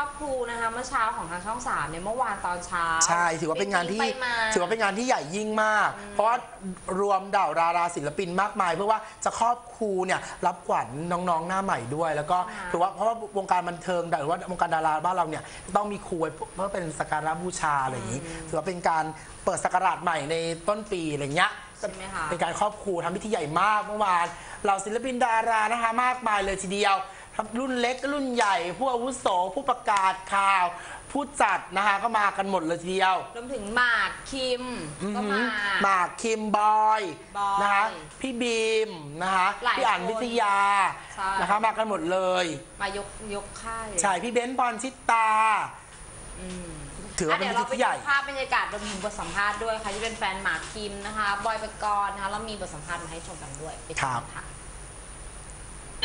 รอบครูนะคะเมื่อเช้าของทางช่องสามเนี่ยเมื่อวานตอนเช้าใช่ถือว่าเป็นงานที่ไปมาถือว่าเป็นงานที่ใหญ่ยิ่งมาก เพราะว่ารวมดาวดาราศิลปินมากมาย เพื่อว่าจะครอบครูเนี่ยรับขวัญน้องๆหน้าใหม่ด้วย แล้วก็ถือว่าเพราะว่าวงการบันเทิงหรือว่าวงการดาราบ้านเราเนี่ยต้องมีครูไว้เพื่อเป็นสักการะบูชาอะไรอย่างนี้ถือว่าเป็นการเปิดสักราชใหม่ในต้นปีอะไรเงี้ยใช่ไหมคะเป็นการครอบครูทำพิธีใหญ่มากเมื่อวานเหล่าศิลปินดารานะคะมากมายเลยทีเดียวทั้ง รุ่นเล็กรุ่นใหญ่ผู้อาวุโสผู้ประกาศข่าว ผู้จัดนะคะก็มากันหมดเลยทีเดียวรวมถึงหมากคิมก็มา หมากคิมบอยบอยนะคะพี่บีมนะคะหลายพี่อ่านคนวิทยาใช่ นะคะมากันหมดเลยมายกยกค่ายใช่พี่เบนซ์พรชิตา อืมถือว่าอะเป็นเดี๋ยวพิเราธีไปที่ใหดูญ่ภาพบรรยากาศรวมถึงบทสัมภาษณ์ด้วยใครที่เป็นแฟนหมากคิมนะคะ บอยปกรณ์นะคะแล้วมีบทสัมภาษณ์มาให้ชมกันด้วยไปชมกันค่ะเ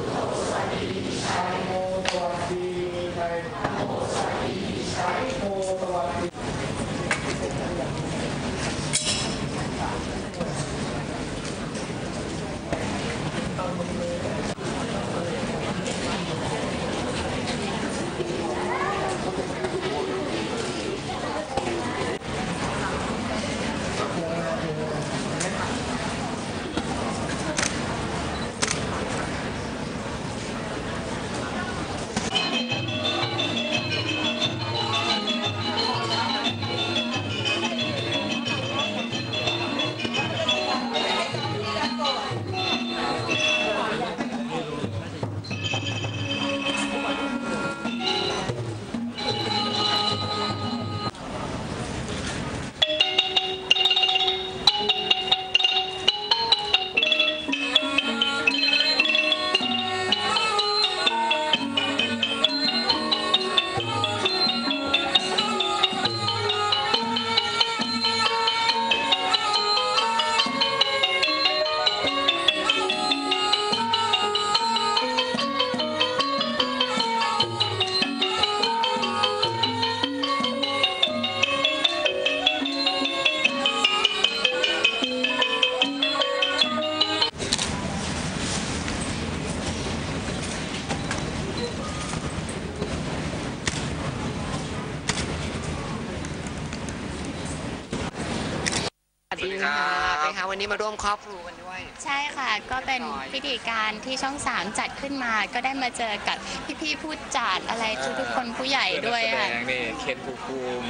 วันนี้มาร่วมครอบครูกันด้วย ใช่ค่ะ ก็เป็นเรียบร้อยพิธีการที่ช่องสามจัดขึ้นมา ก็ได้มาเจอกับพี่ๆผู้จัดอะไรทุกๆคนผู้ใหญ่ด้วยนักแสดค่ะงนี่เคนภูมิภูมิ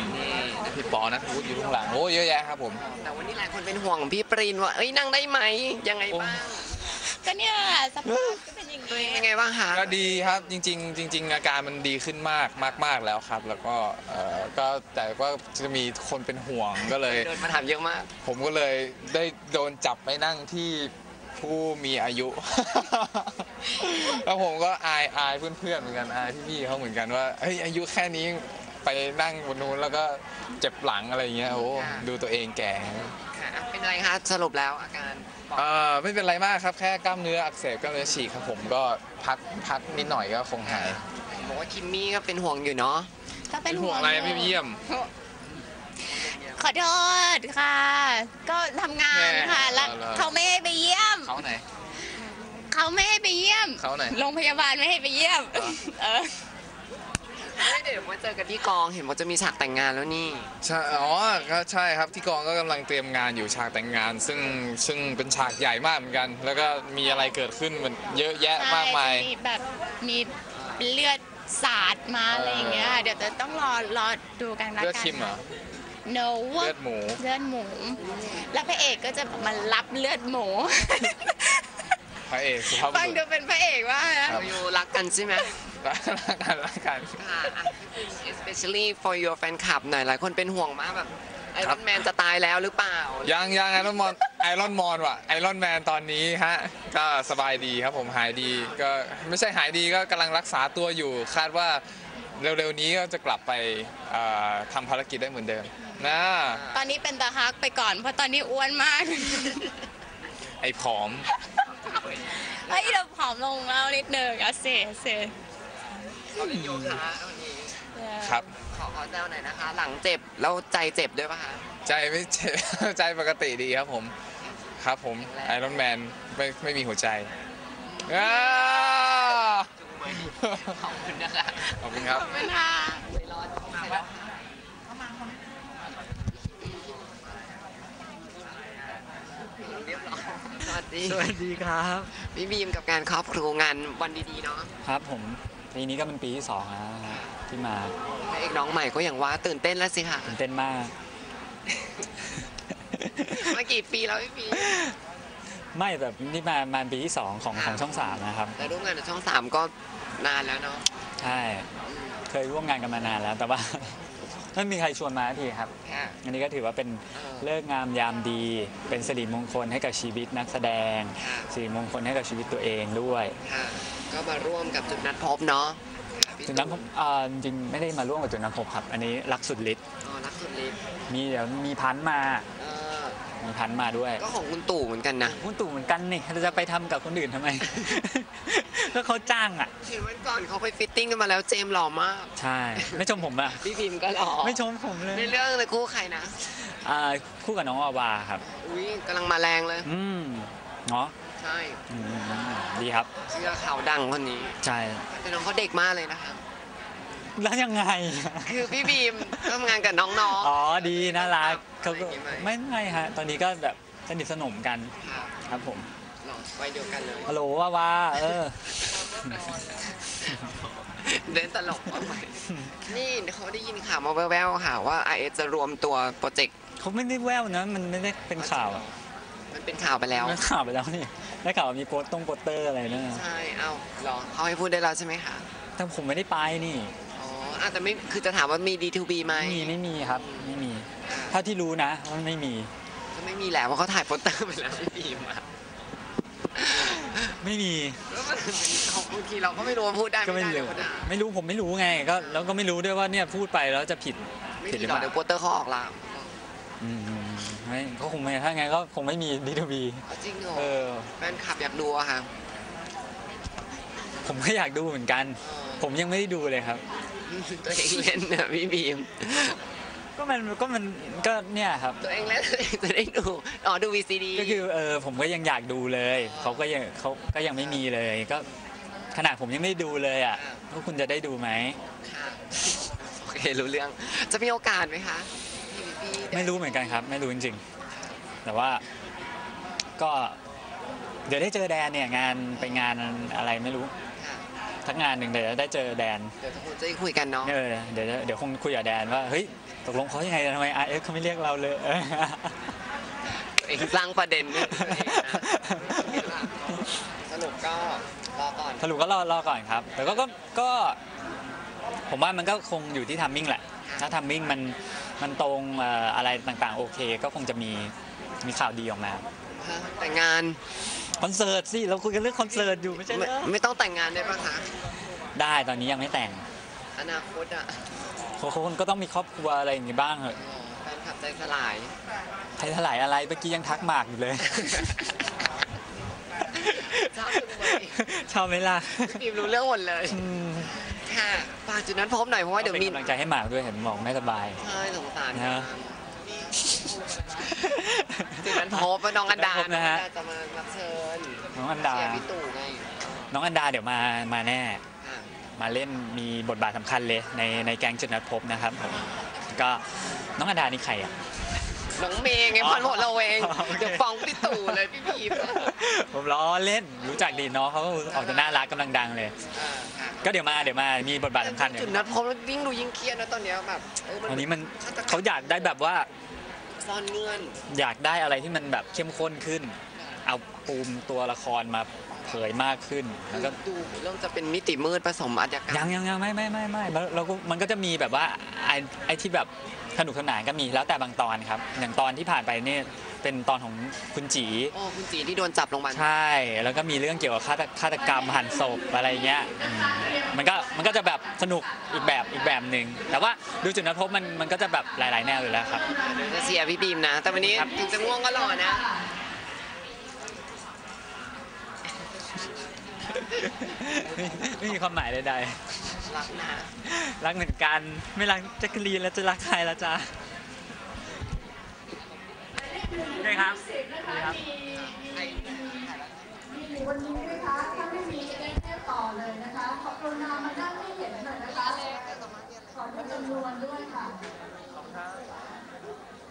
พี่ปอนัทวุฒิอยู่ข้างหลังโอ้เยอะแยะครับผม แต่วันนี้หลายคนเป็นห่วงพี่ปรีนว่า เอ้ยนั่งได้ไหมยังไงบ้าง ก็เนี่ยสภาพก็เป็นอย่างตัวเอนี้งยังไงบ้างคะ ก็ดีครับจริง ๆ จริง ๆ อาการมันดีขึ้นมากมากมากแล้วครับ แล้วก็เอ่อก็แต่ว่าจะมีคนเป็นห่วงก็เลยเดินมาถามเยอะมาก ผมก็เลยได้โดนจับไปนั่งที่ผู้มีอายุ แล้วผมก็อายอายเพื่อนๆเหมือนกันอายพี่ๆเขาเหมือนกันว่าเฮ้ยอายุแค่นี้ไปนั่งบนนู้นแล้วก็เจ็บหลังอะไรอย่างเงี้ยโอ้ดูตัวเองแก่ค่ะ เป็นไรคะสรุปแล้วอาการบอกเอ่อไม่เป็นไรมากครับแค่กล้ามเนื้ออักเสบกล้ามเนื้อฉีกครับผมก็พักพักนิดหน่อยก็คงหายบอกว่าคิมมี่ก็เป็นห่วงอยู่เนาะก็เป็นห่วงอะไรไม่เยี่ยม ขอโทษค่ะ ก็ทำงานแม่ค่ะแล้วเอาเลยเขาไม่ให้ไปเยี่ยม เขาไหน เขาไม่ให้ไปเยี่ยมเขาไหน โรงพยาบาลไม่ให้ไปเยี่ยม เออไม่ เดี๋ยวมาเจอกันที่กองเห็นว่าจะมีฉากแต่งงานแล้วนี่ใช่อ๋อก็ใช่ครับที่กองก็กำลังเตรียมงานอยู่ฉากแต่งงาน ซึ่งซึ่งเป็นฉากใหญ่มากเหมือนกัน แล้วก็มีอะไรเกิดขึ้นมันเยอะแยะมากมายใช่จะมีแบบมีเลือดสาดมาอะไรอย่างเงี้ยเดี๋ยวจะต้องรอรอดูกันละเลือดกันคิมเหรอ no เลือดหมูเลือดหมู แล้วพระเอกก็จะมารับเลือดหมูพระเอกสุภาพบุฟังรุดูษเป็นพระเอกว่านะเราอยู่รักกันใช่ไหม รักกันรักกันค่ะอะ especially for your fan club หน่อยหลายคนเป็นห่วงมากแบบไอรอนแมนจะตายแล้วหรือเปล่า ยังยังไอรอนมอนไอรอนมอนว่ะไอรอนแมนตอนนี้ฮะ ก็สบายดีครับผมหายดีก็ไม่ใช่หายดีก็กำลังรักษาตัวอยู่ คาดว่าเร็วๆนี้ก็จะกลับไปเอ่อทำภารกิจได้เหมือนเดิมนะตอนนี้เป็นตาฮักไปก่อน เพราะตอนนี้อ้วนมากไอผอม เฮ้ยเราผอมลงแล้วนิดนึงอะเสียเสีย เขาเล่นโยคะวันนี้ครับ ขอขอแซวหน่อยนะคะ หลังเจ็บแล้วใจเจ็บด้วยป่ะคะ ใจไม่เจ็บ ใจปกติดีครับผม ครับผมไอรอนแมนไม่ไม่มีหัวใจอ้าขอบคุณนะคะขอบคุณครับขอบคุณค่ะไปรอดูมาแล้วเรียบร้อยสวัสดี สวัสดีครับ พี่บีมกับการครอบครูงานวันดีๆเนาะ ครับผม ปีนี้ก็เป็นปีที่สองแล้วนะที่มาพระเอกน้องใหม่ก็อย่างว่าตื่นเต้นแล้วสิค่ะตื่นเต้นมาก มากี่ปีแล้วพี่บีมไม่แบบนี่มามาปีที่สองของของช่องสามนะครับ แต่ร่วมงานกับช่องสามก็นานแล้วเนาะใช่ เคยร่วมงานกันมานานแล้ว แต่ว่า ไม่มีใครชวนมาสักทีครับ ค่ะ อันนี้ก็ถือว่าเป็นเออ เลิกษ์งามยามดี เป็นสิริมงคลให้กับชีวิตนักแสดง ค่ะสิริมงคลให้กับชีวิตตัวเองด้วย ค่ะ ก็มาร่วมกับจุดนัดพบเนาะค่ะพี่จุดนั้นผมอ่าจริงๆไม่ได้มาร่วมกับจุดนั้นผมครับ อันนี้รักสุดฤทธิ์อ๋อรักสุดฤทธิ์มีเดี๋ยวมีพันธุ์มาเออมีพันธุ์มาด้วย ก็ของคุณตู่เหมือนกันนะคุณตู่เหมือนกันนี่เราจะไปทำกับคนอื่นทำไม ก็เขาจ้างอะเห็นวันก่อนเขาไปฟิตติ้งกันมาแล้วเจมส์หล่อมาก ใช่ ไม่ชมผมอะพี่บีมก็หล่อไม่ชมผมเลยในเรื่องเลยคู่ใครนะอ่าคู่กับน้องวาวาครับอุ้ยกำลังมาแรงเลย อืมเนาะใช่อืม ดีครับเชื่อข่าวดังคนนี้ใช่แต่น้องเขาเด็กมากเลยนะคะแล้วยังไง คือพี่บีมร่วมงานกับน้องอ๋อดีน่ารักเขาก็อะไรอย่างงี้ไหมไม่ไม่ฮะตอนนี้ก็แบบสนิทสนมกันๆค่ะครับผมหล่อวัยเดียวกันเลยฮัลโหลวาวาเออเดินตลกมากไปนี่เขาได้ยินข่าวมาแว่วๆค่ะว่า i อจะรวมตัวโปรเจกต์เขาไม่ได้แววนะ มันไม่ได้เป็นข่าวอะ มันเป็นข่าวไปแล้วมันข่าวไปแล้วนี่ได้ข่าวว่ามีโปสตรงโปสเตอร์อะไรนะใช่เอ้าเหรอเขาให้พูดได้แล้วใช่ไหมคะแต่ผมไม่ได้ไปนี่อ๋ออาจจะแต่ไม่คือจะถามว่ามี D2B ไหมไม่มีไม่มีครับ ไม่มีเท่าที่รู้นะว่าไม่มี ก็ไม่มีแหละว่าเขาถ่ายโปสเตอร์ไปแล้วพี่บีมอะไม่มีแล้วมันเป็นเขาบางทีเราก็ไม่รู้ว่าพูดได้ก็ไม่ไม่ได้รู้เขาด่าไม่รู้ผมไม่รู้ไงก็แล้วก็ไม่รู้ด้วยว่าเนี่ยพูดไปแล้วจะผิดไม่ผิดหมีรือหรเปอกล่าเดี๋ยวโปสเตอร์เขาออกลาวอืม ไม่ก็คงไม่ถ้าไงก็คงไม่มีดีทูบีจริงเหรอเออแฟนคลับอยากดูอะค่ะผมก็อยากดูเหมือนกัน ผมยังไม่ได้ดูเลยครับ ตัวเองเล่นนะพี่บีมก็มันก็มันก็เนี่ยครับ ตัวเองเล่นตัวเองจะได้ดูอ๋อดู VCD ก็คือเออผมก็ยังอยากดูเลยเขาก็ยังเขาก็ยังไม่มีเลยก็ขนาดผมยังไม่ได้ดูเลยอะพวกคุณจะได้ดูไหมค่ะโอเครู้เรื่องจะมีโอกาสไหมคะพี่พี่ ไม่รู้เหมือนกันครับ ไม่รู้จริงๆ แต่ว่าก็เดี๋ยวได้เจอแดนเนี่ยงานไปงานอะไรไม่รู้ค่ะทักงานหนึ่งเดี๋ยวได้เจอแดนเดี๋ยวทุกคนจะได้คุยกันเนาะเออเดี๋ยวเดี๋ยวคงคุยกับแดนว่าเฮ้ยตกลงเขายังไงทำไมไอเอฟเขาไม่เรียกเราเลยเองสร้างประเด็นด้วยตัวเองนะสรุปก็รอก่อนสรุปก็รอรอก่อนครับ แต่ก็ก็ก็ผมว่ามันก็คงอยู่ที่ทัมมิ่งแหละ ถ้าทัมมิ่งมัน มันตรงเอ่ออะไรต่างๆ โอเค ก็คงจะมีมีข่าวดีออกมาฮะแต่งงานคอนเสิร์ตสิเราคุยกันเรื่องคอนเสิร์ตอยู่ไม่ใช่เหรไม่อไม่ต้องแต่งงานได้ปะคะได้ตอนนี้ยังไม่แต่ง อนาคตอะคนก็ต้องมีครอบครัวอะไรอย่างงี้บ้างเหอะอ๋อแฟนคลับใจสลายใครเท่าไหร่อะไรเมื่อกี้ยังทักหมากอยู่เลย ชอบจังเลยชอบไหมล่ะพี่บีมรู้เรื่องหมดเลยอืมค่ะฝากจุดนั้นพบหน่อยเพราะว่าเดี๋ยวมีป็นกำลังใจให้หมากด้วยเห็นบอกไม่สบายใช่สงสารนะจุดนั้นพบว่าน้องอันดาจุดนั้นพบนะฮะองอัจะมารับเชิญน้องอันดาเชียร์พี่ตู่ไงน้องอันดาเดี๋ยวมามาแน่ค่ะมาเล่นมีบทบาทสำคัญเลยในในแก๊งจุดนัดพบนะครับผมก็น้องอันดานี่ใครอะ น้องเมย์ไงอ๋อพันหัวเราเองโอเคเดี๋ยวฟ้องพี่ตู่เลยพี่บีมผมล้อเล่นรู้จักดีน้องเขาก็ออกจะน่ารักกำลังดังเลยอ่าค่ะก็เดี๋ยวมาเดี๋ยวมามีบทบาทสำคัญจุดนัดพบแล้วยิ่งดูยิ่งเครียดนะตอนเนี้ยแบบเออวันนี้มันฆตกรรเขาอยากได้แบบว่าซ่อนเงื่อนอยากได้อะไรที่มันแบบเข้มข้นขึ้น เอาปูมตัวละครมาเผยมากขึ้นคืแล้วอก็ดูเริ่มจะเป็นมิติมืดผสมอาชญากรรมยังยังยังไม่ไม่ไม่ไม่แล้วเราก็มันก็จะมีแบบว่าไอ้ไอ้ที่แบบ สนุกสนานก็มีแล้วแต่บางตอนครับ อย่างตอนที่ผ่านไปเนี่ยเป็นตอนของคุณจี โอ้คุณจีที่โดนจับลงมาลใช่ แล้วก็มีเรื่องเกี่ยวกับฆาตฆาตกรรมหั่นศพอะไรเงี้ยอืมมันก็มันก็จะแบบสนุกอีกแบบอีกแบบหนึ่งแต่ว่าดูจุดนัดพบมันมันก็จะแบบหลาย ๆ แนวอยู่แล้วครับเดี๋ยวจะเชียร์พี่บีมนะ แต่วันนี้ครับ ถึงจะง่วงก็รอนะ ไม่ไม่มีความหมายใด รักนะๆรักเหมือนกัน ไม่รักแจ็คกะลีนแล้วจะรักใครละจ๊ะโอเคครับครับวันนี้นะคะถ้าไม่มีจะได้แค่ต่อเลยนะคะขอบคุณนามานั่งให้เห็นหน่อยนะคะขอจำนวนด้วยค่ะ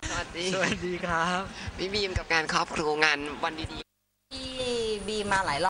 สวัสดีสวัสดีครับพี่บีมกับงานครอบครัวงานวันดีๆที่บีมาหลายรอบ